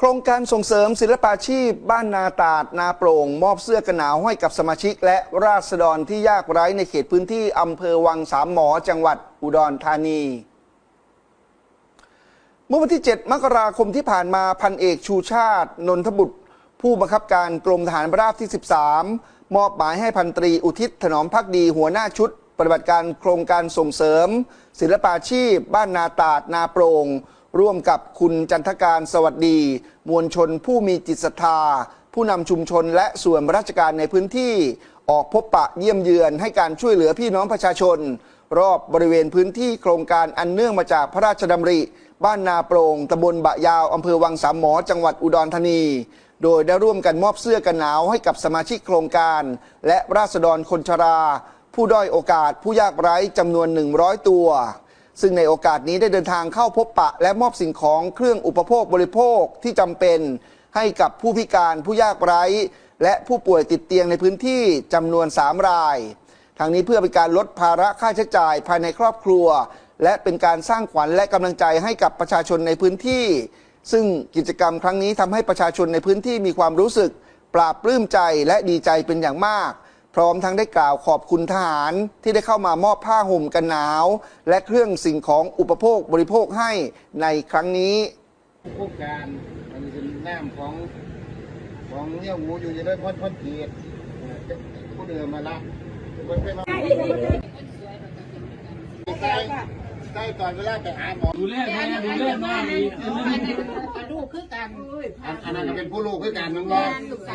โครงการส่งเสริมศิลปาชีพ บ้านนาตาด นาโปร่ง มอบเสื้อกันหนาวให้กับสมาชิก และราษฎรที่ยากไร้ในเขตพื้นที่อำเภอวังสามหมอจังหวัดอุดรธานี เมื่อวันที่ 7 มกราคมที่ผ่านมาพันเอกชูชาติ นนทบุตร ผู้บังคับการกรมทหารราบที่ 13 มอบหมายให้พันตรีอุทิศถนอมพักดีหัวหน้าชุด ปฏิบัติการโครงการส่งเสริม ศิลปาชีพ บ้านนาตาด นาโปร่ง ร่วมกับคุณจันทการสวัสดี มวลชนผู้มีจิตศรัทธา ผู้นำชุมชนและส่วนราชการในพื้นที่ ออกพบปะเยี่ยมเยือนให้การช่วยเหลือพี่น้องประชาชน รอบบริเวณพื้นที่โครงการอันเนื่องมาจากพระราชดำริ บ้านนาโปรงตำบลบะยาวอำเภอวังสามหมอ จังหวัดอุดรธานี โดยได้ร่วมกันมอบเสื้อกันหนาวให้กับสมาชิกโครงการ และราษฎรคนชรา ผู้ด้อยโอกาสผู้ยากไร้จำนวน 100 ตัว ซึ่งในโอกาสนี้ได้เดินทางเข้าพบปะ และมอบสิ่งของเครื่องอุปโภคบริโภคที่จำเป็นให้กับผู้พิการผู้ยากไร้ และผู้ป่วยติดเตียงในพื้นที่จำนวน 3 ราย ทางนี้เพื่อเป็นการลดภาระค่าใช้จ่ายภายในครอบครัว และเป็นการสร้างขวัญและกำลังใจให้กับประชาชนในพื้นที่ ซึ่งกิจกรรมครั้งนี้ทำให้ประชาชนในพื้นที่มีความรู้สึก ปราบปลื้มใจและดีใจเป็นอย่างมาก ร้อมทั้งได้กล่าวขอบคุณทหารที่ได้เข้ามามอบผ้าห่มกันหนาว และเครื่องสิ่งของอุปโภคบริโภคให้ในครั้งนี้โครงการอันเป็นน้ำของของเนี่ยหมูอยู่จะได้พ่นพ่นเกียรติผู้เดินมาละมันเป็นมาใต้ใต้ตอนเวลาไปหาหมอดูแลแม่ดูแลแม่อีกลูกคือกันอันนั้นเป็นผู้ลูกคือการน้องน้อง